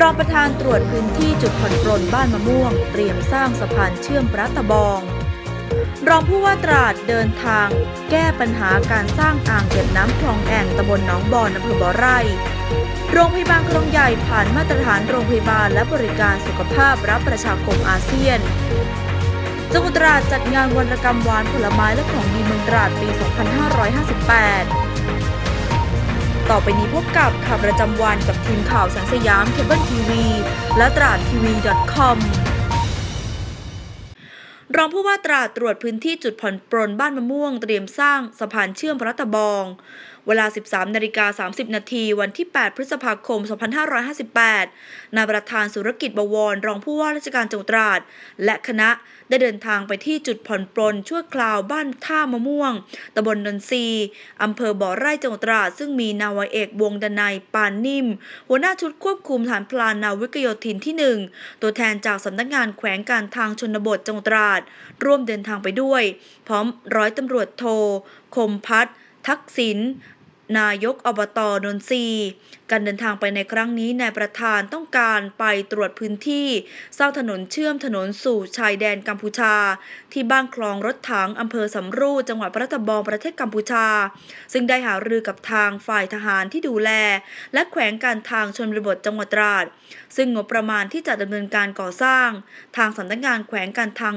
รองประธานตรวจพื้นที่จุดผ่อนปรนบ้านมะม่วง เตรียมสร้างสะพานเชื่อมพระตะบอง รองผู้ว่าตราดเดินทาง แก้ปัญหาการสร้างอ่างเก็บน้ำคลองแอ่งตำบลหนองบอนอำเภอบ่อไร่ โรงพยาบาลคลองใหญ่ผ่านมาตรฐานโรงพยาบาลและบริการสุขภาพรับประชาคมอาเซียนจังหวัดตราดจัดงานวรรณกรรมหวานผลไม้และของดีเมืองตราดปี 2558 ต่อไปนี้พบกับข่าวประจำวันกับทีมข่าวสังสยามเคเบิลทีวีและตราดทีวี .com รองผู้ว่าตราดตรวจพื้นที่จุดผ่อนปรนบ้านมะม่วง เตรียมสร้างสะพานเชื่อมพระตะบอง เวลา 13นาฬิกา30 นาทีวันที่ 8 พฤษภาคม 2558 นายประธานสุรกิจบวร รองผู้ว่าราชการจังหวัดตราด และคณะได้เดินทางไปที่จุดผ่อนปลนชั่วคราวบ้านท่ามะม่วง ตำบลนนทรีอำเภอบ่อไร่จังหวัดตราด ซึ่งมีนาวาเอกวงดนัยปานนิ่ม หัวหน้าชุดควบคุมฐานพลานนาวิกโยธินที่ 1 ตัวแทนจากสำนักงานแขวงการทางชนบทจังหวัดตราด ร่วมเดินทางไปด้วย พร้อมร้อยตำรวจโท คมพัฒน์ ทักษิณนายกอบตนนทรีการเดินทางไปในครั้งนี้นายประธานต้องการไปตรวจพื้นที่สร้างถนนเชื่อมถนนสู่ชายแดนกัมพูชา ที่บ้านคลองรถถังอำเภอสำรูจังหวัดพระตะบองประเทศกัมพูชา ซึ่งได้หารือกับทางฝ่ายทหารที่ดูแล และแขวงการทางชนบทจังหวัดตราด ซึ่งงบประมาณที่จะดำเนินการก่อสร้าง ทางสำนักงานแขวงการทาง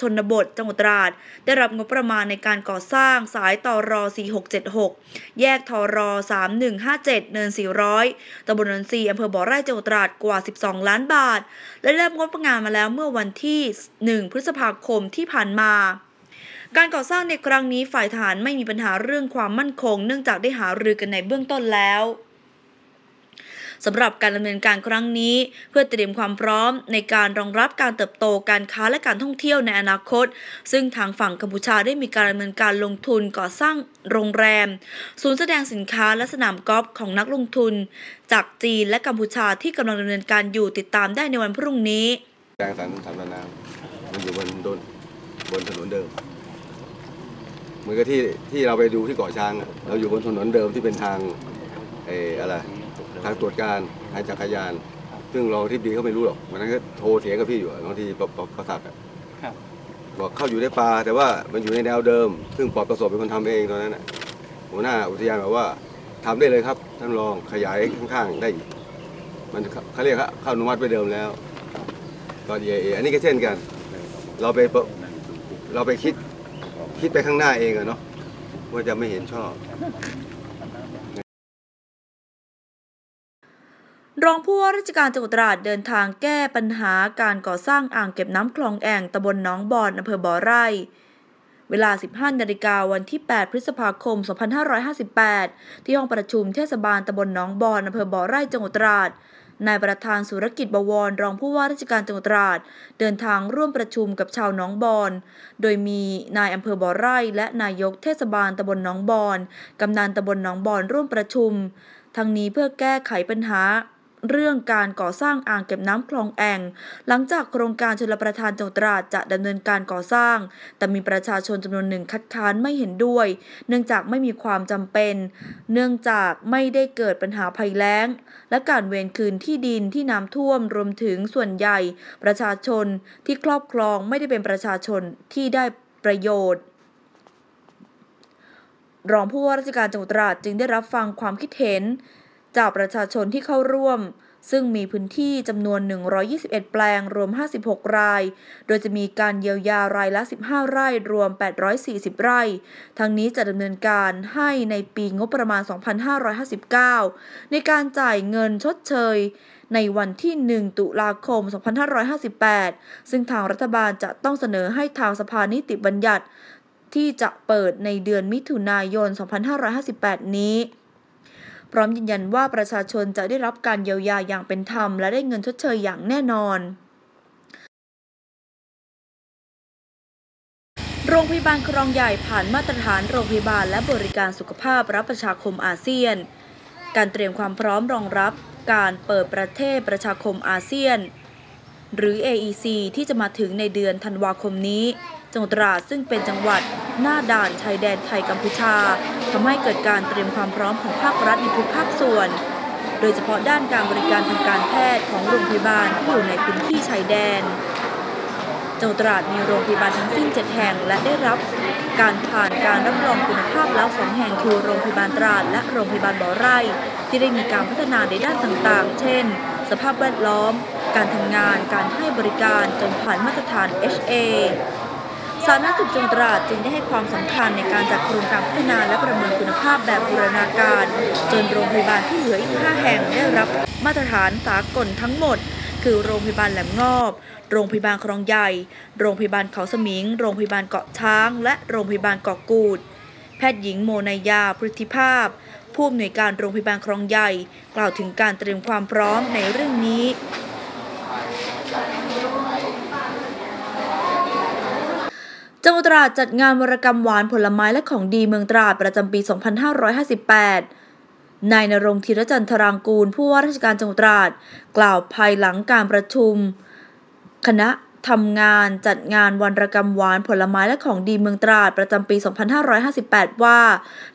ชนบทจังหวัดตราด ได้รับงบประมาณในการก่อสร้างสายต่อรอ 4676 แยกทอรอ 3157 เนิน 400ตำบลนนทรีอำเภอบ่อไร่จังหวัดตราดกว่า 12 ล้านบาท และได้รับงบประมาณมาแล้วเมื่อวันที่ 1 พฤษภาคมที่ผ่านมาการก่อสร้างในครั้งนี้ฝ่ายทหารไม่มีปัญหาเรื่องความมั่นคง เนื่องจากได้หารือกันในเบื้องต้นแล้ว สำหรับการดำเนินการครั้งนี้ เพื่อเตรียมความพร้อมในการรองรับการเติบโตการค้าและการท่องเที่ยวในอนาคต ซึ่งทางฝั่งกัมพูชาได้มีการดำเนินการลงทุนก่อสร้างโรงแรม ศูนย์แสดงสินค้าและสนามกอล์ฟของนักลงทุน จากจีนและกัมพูชาที่กำลังดำเนินการอยู่ติดตามได้ในวันพรุ่งนี้แรงสันสันน้ำมันอยู่บนบนบนถนนเดิมเหมือนกับที่ที่เราไปดูที่เกาะช้าง เราอยู่บนถนนเดิมที่เป็นทางเอออะไร ทางตรวจการทางจักรยาน ซึ่งรองที่ดีเขาไม่รู้หรอกวันนั้นก็โทรเถียงกับพี่อยู่อะรองที่ประประประสักอะครับบอกเข้าอยู่ในป่าแต่ว่ามันอยู่ในแนวเดิม ซึ่งปลอดประสบเป็นคนทำเองตอนนั้นน่ะหัวหน้าอุทยานบอกว่าทำได้เลยครับท่านรองขยายข้างๆได้อีกมันเขาเรียกเข้าอนุมัติไปเดิมแล้วตอน EIA อันนี้ก็เช่นกัน เราไปเปิดเราไปคิดคิดไปข้างหน้าเองอะเนาะว่าจะไม่เห็นชอบ รองผู้ว่าราชการจังหวัดตราดเดินทางแก้ปัญหาการก่อสร้างอ่างเก็บน้ำคลองแอ่งตำบลหนองบอนอำเภอบ่อไร่ เวลา 15 นาฬิกาวันที่ 8 พฤษภาคม 2558 ที่ห้องประชุมเทศบาลตำบลหนองบอนอำเภอบ่อไร่จังหวัดตราดนายประธานสุรกิจบวรรองผู้ว่าราชการจังหวัดตราด เดินทางร่วมประชุมกับชาวหนองบอน โดยมีนายอำเภอบ่อไร่ และนายกเทศบาลตำบลหนองบอน กำนันตำบลหนองบอนร่วมประชุม ทั้งนี้เพื่อแก้ไขปัญหา เรื่องการก่อสร้างอ่างเก็บน้ำคลองแองหลังจากโครงการชลประทานจังหวัดตราดจะดำเนินการก่อสร้าง แต่มีประชาชนจำนวนหนึ่งคัดค้านไม่เห็นด้วย เนื่องจากไม่มีความจำเป็น เนื่องจากไม่ได้เกิดปัญหาภัยแล้ง และการเวรคืนที่ดินที่น้ำท่วมรวมถึงส่วนใหญ่ ประชาชนที่ครอบครองไม่ได้เป็นประชาชนที่ได้ประโยชน์รองผู้ว่าราชการจังหวัดตราดจึงได้รับฟังความคิดเห็น จากประชาชนที่เข้าร่วม ซึ่งมีพื้นที่จำนวน 121 แปลงรวม 56 ราย โดยจะมีการเยียวยารายละ 15 ไร่รวม 840 ไร่ ทั้งนี้จะดำเนินการให้ในปีงบประมาณ 2559 ในการจ่ายเงินชดเชยในวันที่ 1 ตุลาคม 2558 ซึ่งทางรัฐบาลจะต้องเสนอให้ทางสภานิติบัญญัติ ที่จะเปิดในเดือนมิถุนายน 2558 นี้ พร้อมยืนยันว่าประชาชนจะได้รับการเยียวยาอย่างเป็นธรรม และได้เงินชดเชยอย่างแน่นอนโรงพยาบาลครองใหญ่ผ่านมาตรฐานโรงพยาบาลและบริการสุขภาพรับประชาคมอาเซียน การเตรียมความพร้อมรองรับการเปิดประเทศประชาคมอาเซียน หรือ AEC ที่จะมาถึงในเดือนธันวาคมนี้ จังหวัดตราดซึ่งเป็นจังหวัดหน้าด่านชายแดนไทยกัมพูชาทำให้เกิดการเตรียมความพร้อมของภาครัฐในทุกภาคส่วน โดยเฉพาะด้านการบริการทางการแพทย์ของโรงพยาบาลที่อยู่ในพื้นที่ชายแดนจังหวัดตราดมีโรงพยาบาลทั้งสิ้น 7 แห่ง และได้รับการผ่านการรับรองคุณภาพแล้วสองแห่งคือโรงพยาบาลตราดและโรงพยาบาลบ่อไร่ ที่ได้มีการพัฒนาในด้านต่างๆ เช่น สภาพแวดล้อม การทำงาน การให้บริการจนผ่านมาตรฐาน HA สาธารณสุขจังหวัดตราดจึงได้ให้ความสำคัญในการจัดโครงการพัฒนาและประเมินคุณภาพแบบบูรณาการ จนโรงพยาบาลที่เหลืออีก 5 แห่งได้รับมาตรฐานสากลทั้งหมด คือโรงพยาบาลแหลมงอบ โรงพยาบาลคลองใหญ่ โรงพยาบาลเขาสมิง โรงพยาบาลเกาะช้าง และโรงพยาบาลเกาะกูด แพทย์หญิงโมนายาพฤติภาพ ผู้อำนวยการโรงพยาบาลคลองใหญ่ กล่าวถึงการเตรียมความพร้อมในเรื่องนี้ จังหวัดตราดจัดงานวรกรรมหวานผลไม้และของดีเมืองตราดประจำปี 2558 นายนรงธีรจันทรางกูล ผู้ว่าราชการจังหวัดตราด กล่าวภายหลังการประชุม คณะ ทำงานจัดงานวันระกรรมหวานผลไม้และของดีเมืองตราดประจำปี 2558 ว่า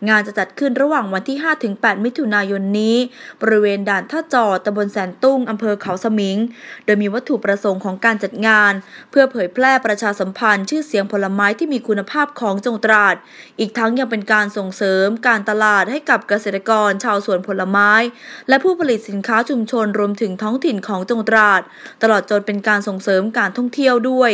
งานจะจัดขึ้นระหว่างวันที่ 5-8 มิถุนายนนี้ บริเวณด่านท่าจอดตำบลแสนตุ้งอำเภอเขาสมิง โดยมีวัตถุประสงค์ของการจัดงาน เพื่อเผยแพร่ประชาสัมพันธ์ ชื่อเสียงผลไม้ที่มีคุณภาพของจังหวัดตราด อีกทั้งยังเป็นการส่งเสริมการตลาดให้กับเกษตรกรชาวสวนผลไม้ และผู้ผลิตสินค้าชุมชนรวมถึงท้องถิ่นของจังหวัดตราด ตลอดจนเป็นการส่งเสริมการท่องเที่ยวด้วย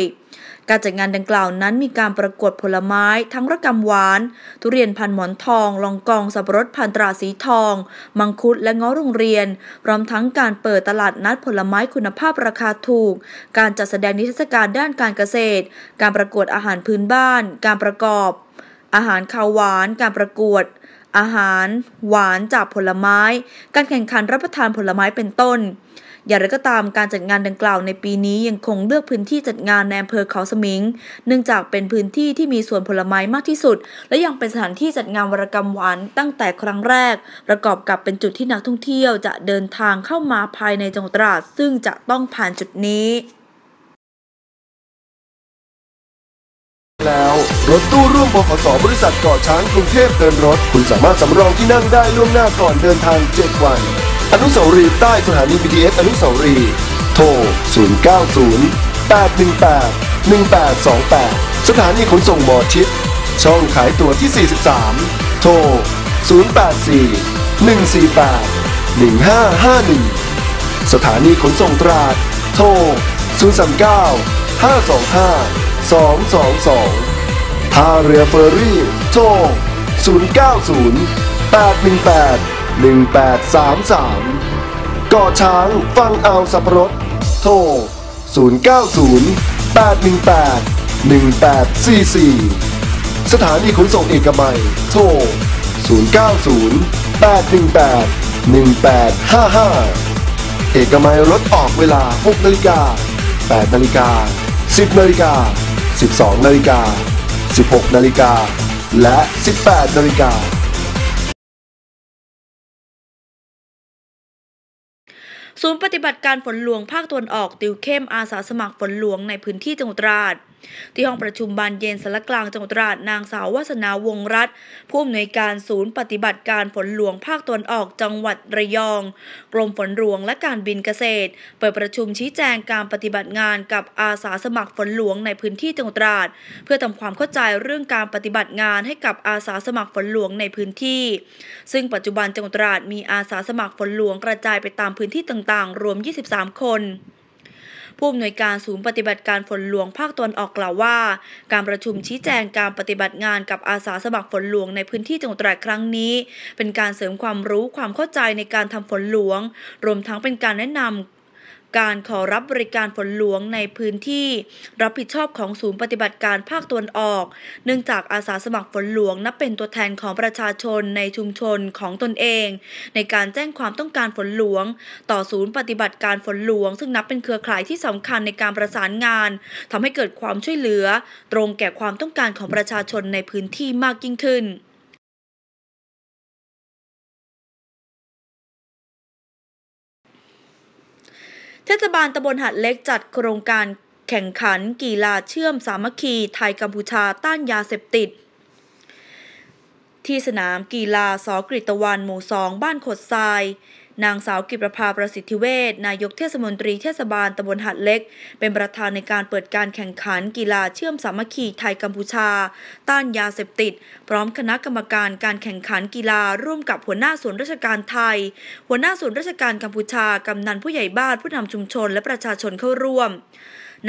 การจัดงานดังกล่าวนั้นมีการประกวดผลไม้ ทั้งระกำหวาน ทุเรียนพันหมอนทอง ลองกองสับปะรดพันตราสีทอง มังคุดและง้อโรงเรียน พร้อมทั้งการเปิดตลาดนัดผลไม้คุณภาพราคาถูก การจัดแสดงนิทรรศการด้านการเกษตร การประกวดอาหารพื้นบ้าน การประกอบ อาหารคาวหวาน การประกวดอาหาร หวานจากผลไม้ การแข่งขันรับประทานผลไม้เป็นต้น อย่างไรก็ตามการจัดงานดังกล่าวในปีนี้ยังคงเลือกพื้นที่จัดงานในอำเภอเขาสมิง เนื่องจากเป็นพื้นที่ที่มีสวนผลไม้มากที่สุด และยังเป็นสถานที่จัดงานวรกรรมหวานตั้งแต่ครั้งแรก ประกอบกับเป็นจุดที่นักท่องเที่ยวจะเดินทางเข้ามาภายในจังหวัดตราดซึ่งจะต้องผ่านจุดนี้แล้วรถตู้ร่วมบขสบริษัทเกาะช้างกรุงเทพเดินรถ คุณสามารถสำรองที่นั่งได้ล่วงหน้าก่อนเดินทาง 7 วัน อนุสาวรีย์ใต้สถานี BTS อนุสาวรีย์โทร 090 818 1828 สถานีขนส่งหมอชิด ช่องขายตั๋วที่ 43 โทร 084 148 1551สถานีขนส่งตราด โทร 039 525 222ท่าเรือเฟอร์รี่ โทร 090 818 1833ก่อช้างฟังเอาสับปะรด โทร 090 818 1844 สถานีขนส่งเอกมัย โทร 090 818 1855 เอกมัยรถออกเวลา 6 นาฬิกา 8 นาฬิกา 10 นาฬิกา 12 นาฬิกา 16 นาฬิกา และ 18 นาฬิกา ศูนย์ปฏิบัติการฝนหลวงภาคตะวันออกติวเข้มอาสาสมัครฝนหลวงในพื้นที่จังหวัดตราดที่ห้องประชุมบานเย็นสารกลางจังหวัดตราดนางสาววาสนาวงรัตน์ผู้อำนวยการศูนย์ปฏิบัติการฝนหลวงภาคตะวันออกจังหวัดระยอง กรมฝนหลวงและการบินเกษตร เปิดประชุมชี้แจงการปฏิบัติงานกับอาสาสมัครฝนหลวงในพื้นที่จังหวัดตราด เพื่อทำความเข้าใจเรื่องการปฏิบัติงานให้กับอาสาสมัครฝนหลวงในพื้นที่ ซึ่งปัจจุบันจังหวัดตราดมีอาสาสมัครฝนหลวงกระจายไปตามพื้นที่ต่างๆ รวม 23 คนผู้อำนวยการศูนย์ปฏิบัติการฝนหลวงภาคตะวันออกกล่าวว่า การประชุมชี้แจงการปฏิบัติงานกับอาสาสมัครฝนหลวงในพื้นที่จังหวัดตราดครั้งนี้ เป็นการเสริมความรู้ความเข้าใจในการทำฝนหลวง รวมทั้งเป็นการแนะนำ การขอรับบริการฝนหลวงในพื้นที่ รับผิดชอบของศูนย์ปฏิบัติการภาคตะวันออก เนื่องจากอาสาสมัครฝนหลวงนับเป็นตัวแทนของประชาชนในชุมชนของตนเอง ในการแจ้งความต้องการฝนหลวง ต่อศูนย์ปฏิบัติการฝนหลวง ซึ่งนับเป็นเครือข่ายที่สำคัญในการประสานงานทำให้เกิดความช่วยเหลือ ตรงแก่ความต้องการของประชาชนในพื้นที่มากยิ่งขึ้น เทศบาลตำบลหัดเล็กจัดโครงการแข่งขันกีฬาเชื่อมสามัคคีไทยกัมพูชาต้านยาเสพติด ที่สนามกีฬาสอกริตวันหมู่สองบ้านขดทราย นางสาวกิประภาประสิทธิเวชนายกเทศมนตรีเทศบาลตำบลหัดเล็ก เป็นประธานในการเปิดการแข่งขันกีฬาเชื่อมสามัคคีไทยกัมพูชา ต้านยาเสพติด พร้อมคณะกรรมการการแข่งขันกีฬาร่วมกับหัวหน้าส่วนราชการไทย หัวหน้าส่วนราชการกัมพูชากำนันผู้ใหญ่บ้านผู้นำชุมชนและประชาชนเข้าร่วม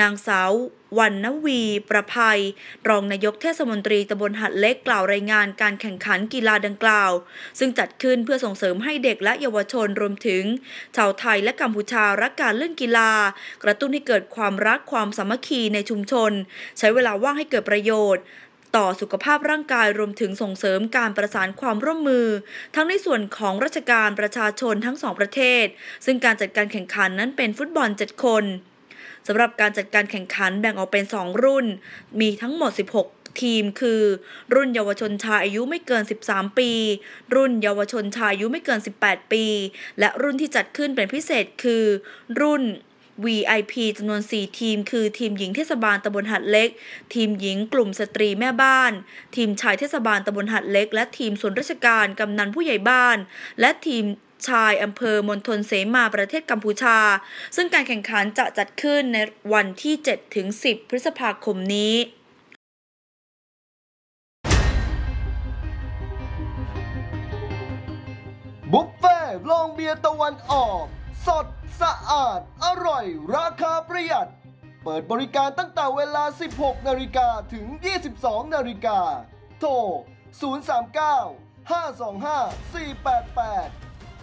นางสาววันนวี ประภัย รองนายกเทศมนตรีตำบลหัดเล็กกล่าวรายงานการแข่งขันกีฬาดังกล่าว ซึ่งจัดขึ้นเพื่อส่งเสริมให้เด็กและเยาวชนรวมถึง ชาวไทยและกัมพูชารักการเล่นกีฬา กระตุ้นให้เกิดความรักความสามัคคีในชุมชน ใช้เวลาว่างให้เกิดประโยชน์ต่อสุขภาพร่างกายรวมถึงส่งเสริมการประสานความร่วมมือ ทั้งในส่วนของราชการประชาชนทั้งสองประเทศ ซึ่งการจัดการแข่งขันนั้นเป็นฟุตบอล 7 คน สำหรับการจัดการแข่งขันแบ่งออกเป็น 2 รุ่น มีทั้งหมด 16 ทีมคือ รุ่นเยาวชนชายอายุไม่เกิน 13 ปี รุ่นเยาวชนชายอายุไม่เกิน 18 ปี และรุ่นที่จัดขึ้นเป็นพิเศษคือ รุ่น VIP จำนวน 4 ทีม คือทีมหญิงเทศบาลตำบลหัดเล็ก ทีมหญิงกลุ่มสตรีแม่บ้าน ทีมชายเทศบาลตำบลหัดเล็ก และทีมส่วนราชการกำนันผู้ใหญ่บ้าน และทีม ชายอำเภอมณฑลเสมาประเทศกัมพูชา ซึ่งการแข่งขันจะจัดขึ้นในวันที่ 7 ถึง 10 พฤษภาคมนี้บุฟเฟ่ต์โรงเบียร์ตะวันออก สดสะอาด อร่อย ราคาประหยัด เปิดบริการตั้งแต่เวลา 16 นาฬิกาถึง 22 นาฬิกา โทร 039 525 488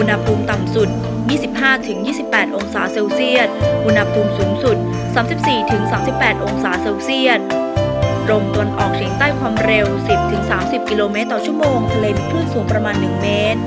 อุณหภูมิต่ำสุด 25-28 องศาเซลเซียส อุณหภูมิสูงสุด 34-38 องศาเซลเซียสลมตะวันออกเฉียงใต้ความเร็ว 10-30 กิโลเมตรต่อชั่วโมง ทะเลมีคลื่นสูงประมาณ 1 เมตร